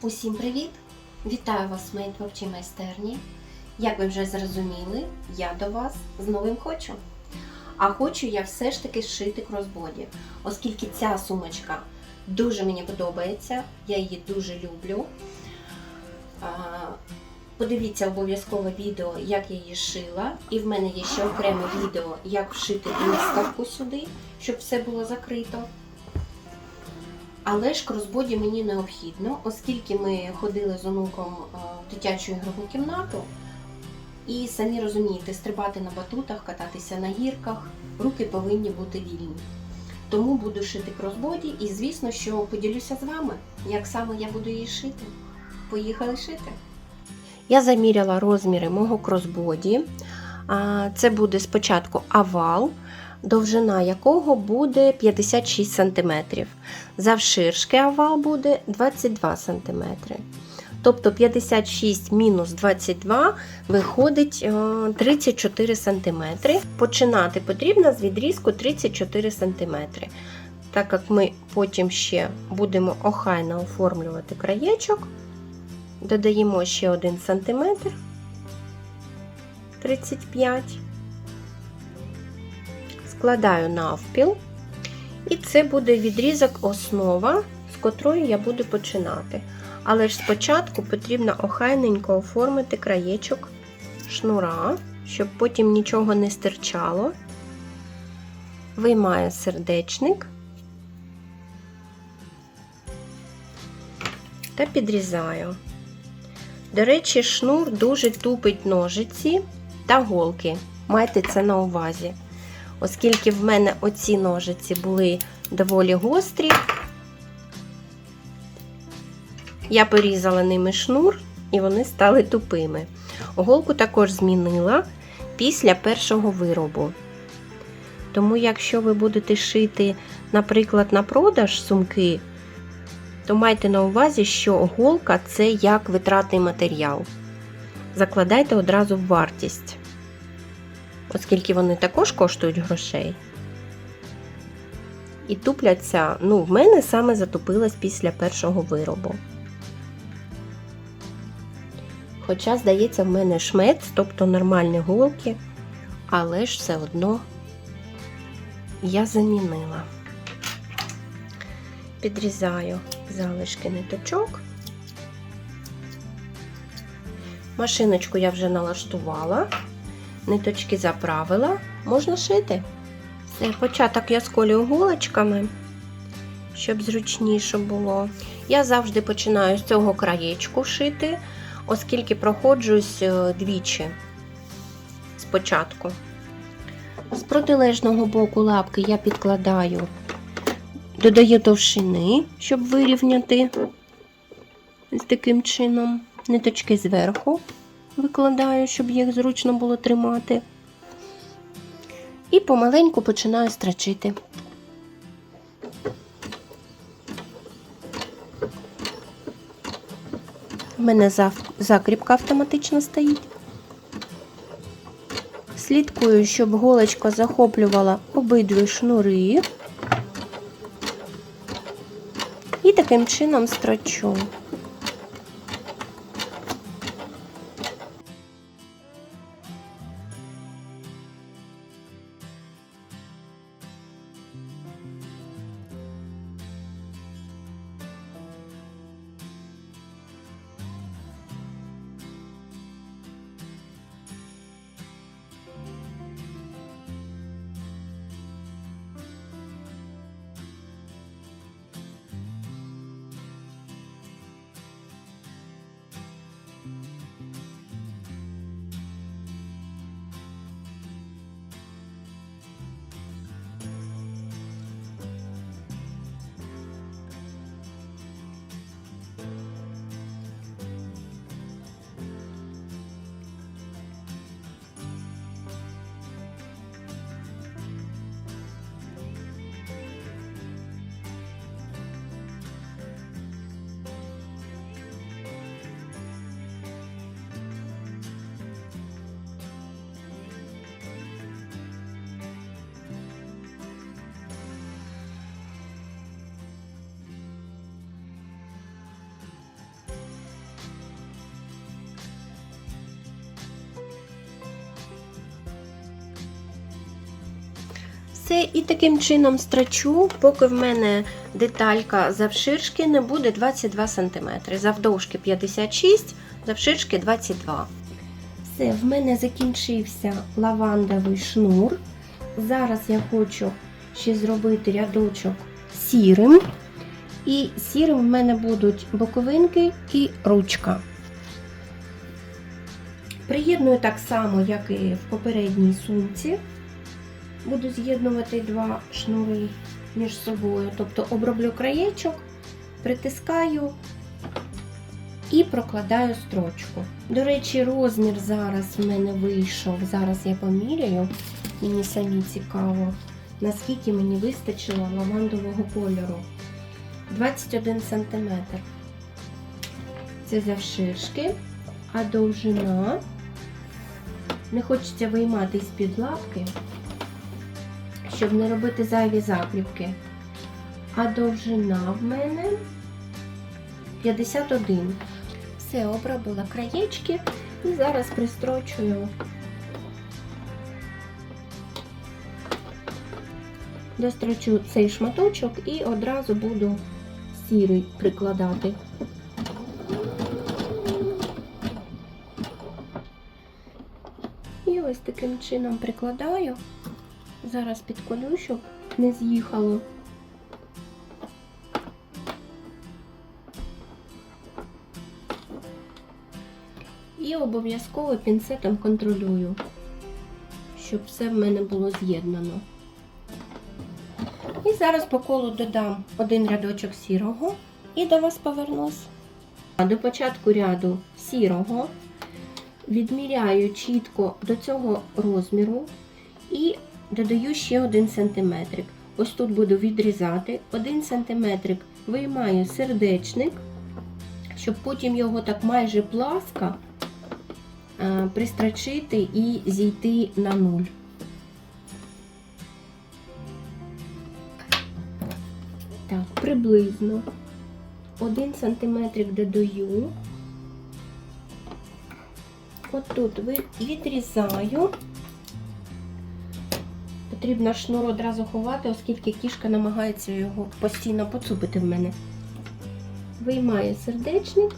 Усім привіт! Вітаю вас в моїй творчій майстерні. Як ви вже зрозуміли, я до вас з новим хочу. А хочу я все ж таки зшити кросбоді, оскільки ця сумочка дуже мені подобається, я її дуже люблю. Подивіться обов'язково відео, як я її шила. І в мене є ще окреме відео, як вшити блискавку сюди, щоб все було закрито. Але ж кросбоді мені необхідно, оскільки ми ходили з онуком е, в дитячу ігрову кімнату. І самі розумієте, стрибати на батутах, кататися на гірках, руки повинні бути вільні. Тому буду шити кросбоді і, звісно, що поділюся з вами, як саме я буду її шити. Поїхали шити. Я заміряла розміри мого кросбоді. Це буде спочатку овал, довжина якого буде 56 см. Завширшки овал буде 22 см. Тобто 56 мінус 22 виходить е, 34 см. Починати потрібно з відрізку 34 см. Так як ми потім ще будемо охайно оформлювати краєчок, додаємо ще 1 см 35 складаю навпіл. І це буде відрізок основа, з котрої я буду починати. Але ж спочатку потрібно охайненько оформити краєчок шнура, щоб потім нічого не стирчало. Виймаю сердечник та підрізаю. До речі, шнур дуже тупить ножиці та голки. Майте це на увазі. Оскільки в мене оці ножиці були доволі гострі, я порізала ними шнур, і вони стали тупими. Голку також змінила після першого виробу. Тому, якщо ви будете шити, наприклад, на продаж сумки, то майте на увазі, що голка це як витратний матеріал. Закладайте одразу в вартість, оскільки вони також коштують грошей. І тупляться, ну, в мене саме затупилась після першого виробу. Хоча, здається, в мене шмець, тобто нормальні голки, але ж все одно я замінила. Підрізаю залишки ниточок. Машиночку я вже налаштувала, ниточки заправила, можна шити. Все, початок я сколюю голочками, щоб зручніше було. Я завжди починаю з цього краєчку шити оскільки проходжусь двічі спочатку. З протилежного боку лапки я підкладаю, додаю товщини, щоб вирівняти з таким чином. Ниточки зверху викладаю, щоб їх зручно було тримати. І помаленьку починаю строчити. У мене закріпка автоматично стоїть. Слідкую, щоб голочка захоплювала обидві шнури. І таким чином строчу. Все, і таким чином страчу, поки в мене деталька завширшки не буде 22 см. Завдовжки 56 завширшки 22 Все, в мене закінчився лавандовий шнур. Зараз я хочу ще зробити рядочок сірим. І сірим в мене будуть боковинки і ручка. Приєдную так само, як і в попередній сумці. Буду з'єднувати два шнури між собою. Тобто оброблю краєчок, притискаю і прокладаю строчку. До речі, розмір зараз в мене вийшов. Зараз я поміряю. Мені самі цікаво, наскільки мені вистачило лавандового кольору. 21 см. Це завширшки, а довжина. Не хочеться виймати з-під лапки, щоб не робити зайві закріпки. А довжина в мене 51. Все, обробила краєчки і зараз пристрочую. Дострочу цей шматочок і одразу буду сірий прикладати. І ось таким чином прикладаю. Зараз підколю, щоб не з'їхало. І обов'язково пінцетом контролюю, щоб все в мене було з'єднано. І зараз по колу додам один рядочок сірого і до вас повернусь. До початку ряду сірого відміряю чітко до цього розміру і додаю ще 1 см. Ось тут буду відрізати 1 см, виймаю сердечник, щоб потім його так майже пласка е, пристрочити і зійти на нуль. Так, приблизно 1 см додаю. От тут відрізаю. Потрібно шнур одразу ховати, оскільки кішка намагається його постійно поцупити в мене. Виймаю сердечник.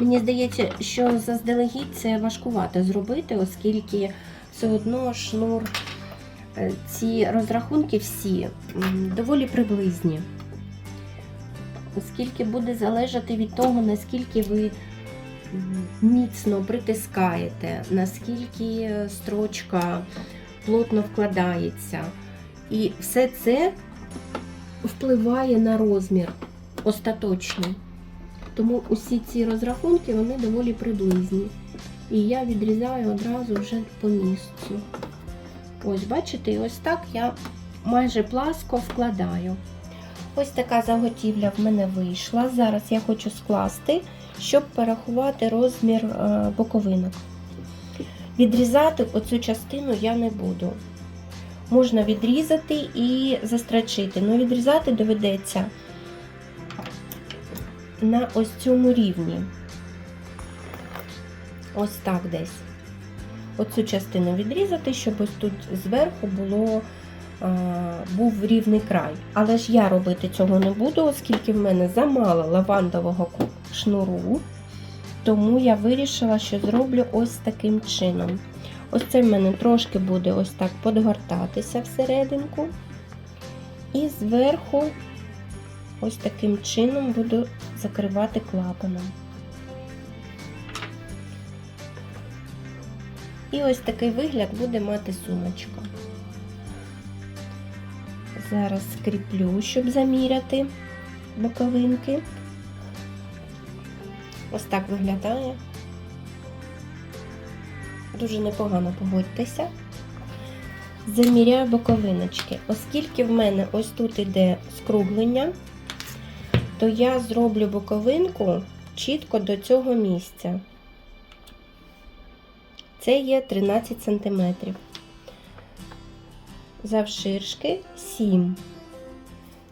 Мені здається, що заздалегідь це важкувато зробити, оскільки все одно шнур, е, ці розрахунки всі доволі приблизні. Оскільки буде залежати від того, наскільки ви міцно притискаєте, наскільки строчка плотно вкладається. І все це впливає на розмір остаточний. Тому усі ці розрахунки вони доволі приблизні. І я відрізаю одразу вже по місцю. Ось, бачите, ось так я майже пласко вкладаю. Ось така заготівля в мене вийшла. Зараз я хочу скласти, щоб порахувати розмір е, боковинок. Відрізати оцю частину я не буду. Можна відрізати і застрачити, але відрізати доведеться на ось цьому рівні. Ось так десь. Оцю частину відрізати, щоб ось тут зверху було, а, був рівний край. Але ж я робити цього не буду, оскільки в мене замало лавандового шнуру. Тому я вирішила, що зроблю ось таким чином. Ось це в мене трошки буде ось так подгортатися всерединку. І зверху ось таким чином буду закривати клапаном. І ось такий вигляд буде мати сумочка. Зараз скріплю, щоб заміряти боковинки. Ось так виглядає. Дуже непогано погодьтеся. Заміряю боковиночки. Оскільки в мене ось тут іде скруглення, то я зроблю боковинку чітко до цього місця. Це є 13 см. Завширшки 7.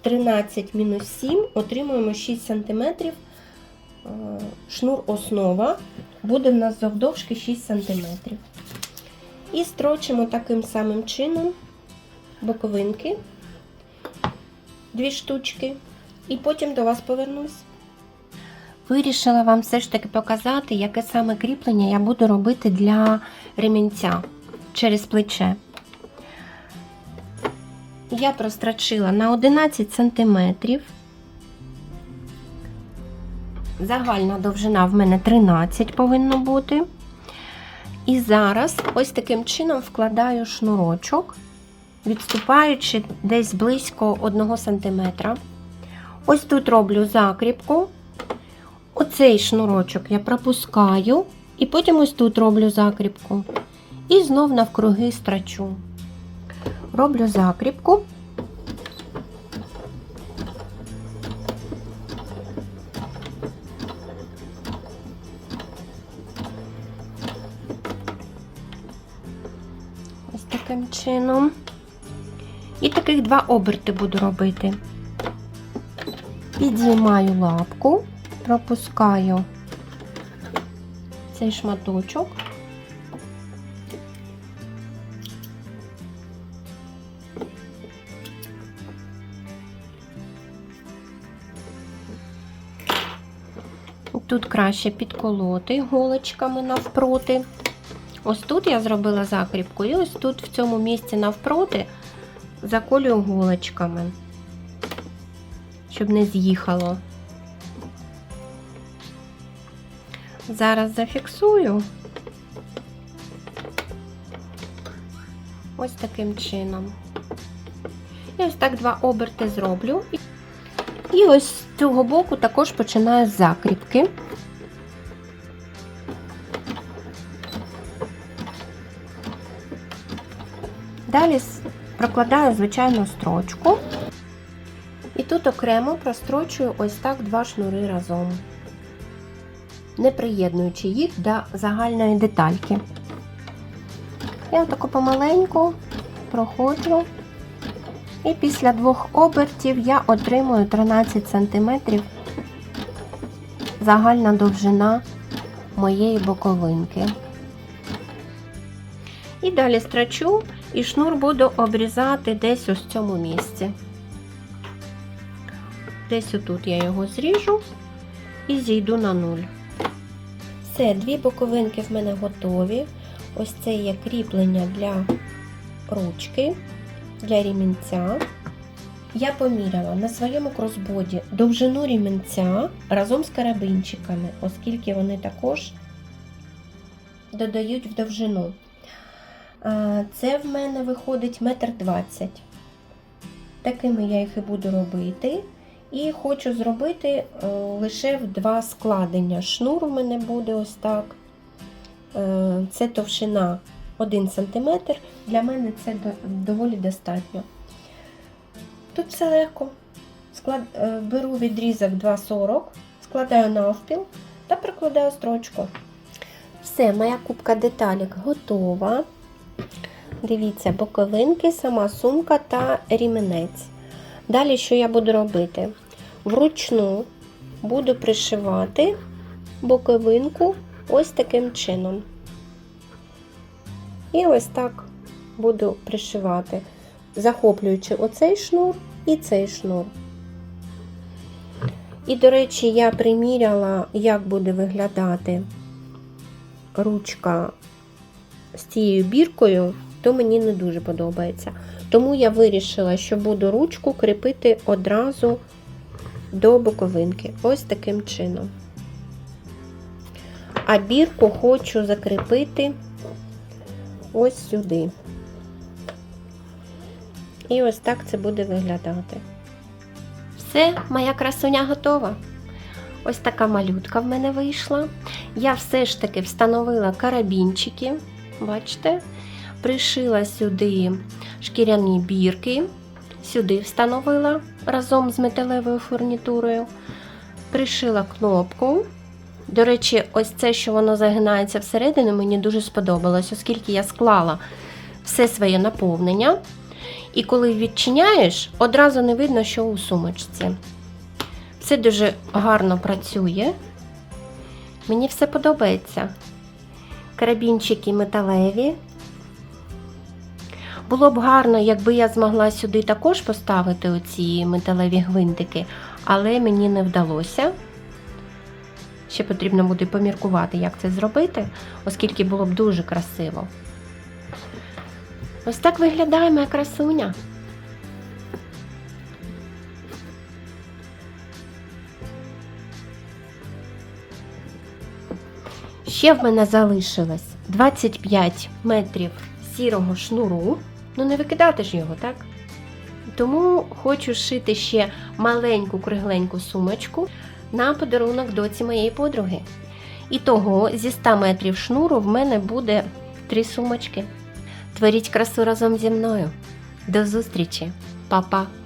13 мінус 7 отримуємо 6 см. Шнур основа буде в нас завдовжки 6 см. І строчимо таким самим чином боковинки, дві штучки, і потім до вас повернусь. Вирішила вам все ж таки показати, яке саме кріплення я буду робити для ремінця через плече. Я прострочила на 11 см. Загальна довжина в мене 13 повинно бути. І зараз ось таким чином вкладаю шнурочок, відступаючи десь близько 1 см. Ось тут роблю закріпку. Оцей шнурочок я пропускаю, і потім ось тут роблю закріпку. І знов навкруги страчу. Роблю закріпку. Таким чином. І таких два оберти буду робити. Підіймаю лапку, пропускаю цей шматочок. Тут краще підколоти голочками навпроти. Ось тут я зробила закріпку, і ось тут в цьому місці навпроти заколюю голочками, щоб не з'їхало. Зараз зафіксую ось таким чином. І ось так два оберти зроблю. І ось з цього боку також починаю з закріпки. Далі прокладаю звичайну строчку. І тут окремо прострочую ось так два шнури разом, не приєднуючи їх до загальної детальки. Я таку помаленьку проходжу. І після двох обертів я отримую 13 см загальна довжина моєї боковинки. І далі страчу і шнур буду обрізати десь ось в цьому місці. Десь отут я його зріжу і зійду на нуль. Все, дві боковинки в мене готові. Ось це є кріплення для ручки, для рімінця. Я поміряла на своєму кросбоді довжину рімінця разом з карабинчиками, оскільки вони також додають в довжину. Це в мене виходить метр двадцять. Такими я їх і буду робити. І хочу зробити е, лише в два складення. Шнур у мене буде ось так. Е, Це товщина 1 см. Для мене це доволі достатньо. Тут все легко. Склад... е, Беру відрізок 2,40, складаю навпіл та прикладаю строчку. Все, моя кубка деталік готова. Дивіться, боковинки, сама сумка та ріменець. Далі, що я буду робити? Вручну буду пришивати боковинку ось таким чином. І ось так буду пришивати, захоплюючи оцей шнур і цей шнур. І, до речі, я приміряла, як буде виглядати ручка з цією біркою, то мені не дуже подобається. Тому я вирішила, що буду ручку кріпити одразу до боковинки. Ось таким чином. А бірку хочу закріпити ось сюди. І ось так це буде виглядати. Все, моя красуня готова. Ось така малютка в мене вийшла. Я все ж таки встановила карабінчики, бачите, пришила сюди шкіряні бірки, сюди встановила разом з металевою фурнітурою, пришила кнопку. До речі, ось це, що воно загинається всередину, мені дуже сподобалось, оскільки я склала все своє наповнення. І коли відчиняєш, одразу не видно, що у сумочці. Все дуже гарно працює. Мені все подобається. Карабінчики металеві, Було б гарно, якби я змогла сюди також поставити оці металеві гвинтики, але мені не вдалося. Ще потрібно буде поміркувати, як це зробити, оскільки було б дуже красиво. Ось так виглядає моя красуня. Ще в мене залишилось 25 метрів сірого шнуру. Ну, не викидати ж його, так? Тому хочу шити ще маленьку кругленьку сумочку на подарунок доці моєї подруги. І того зі 100 метрів шнуру в мене буде три сумочки. Творіть красу разом зі мною. До зустрічі, Па-па!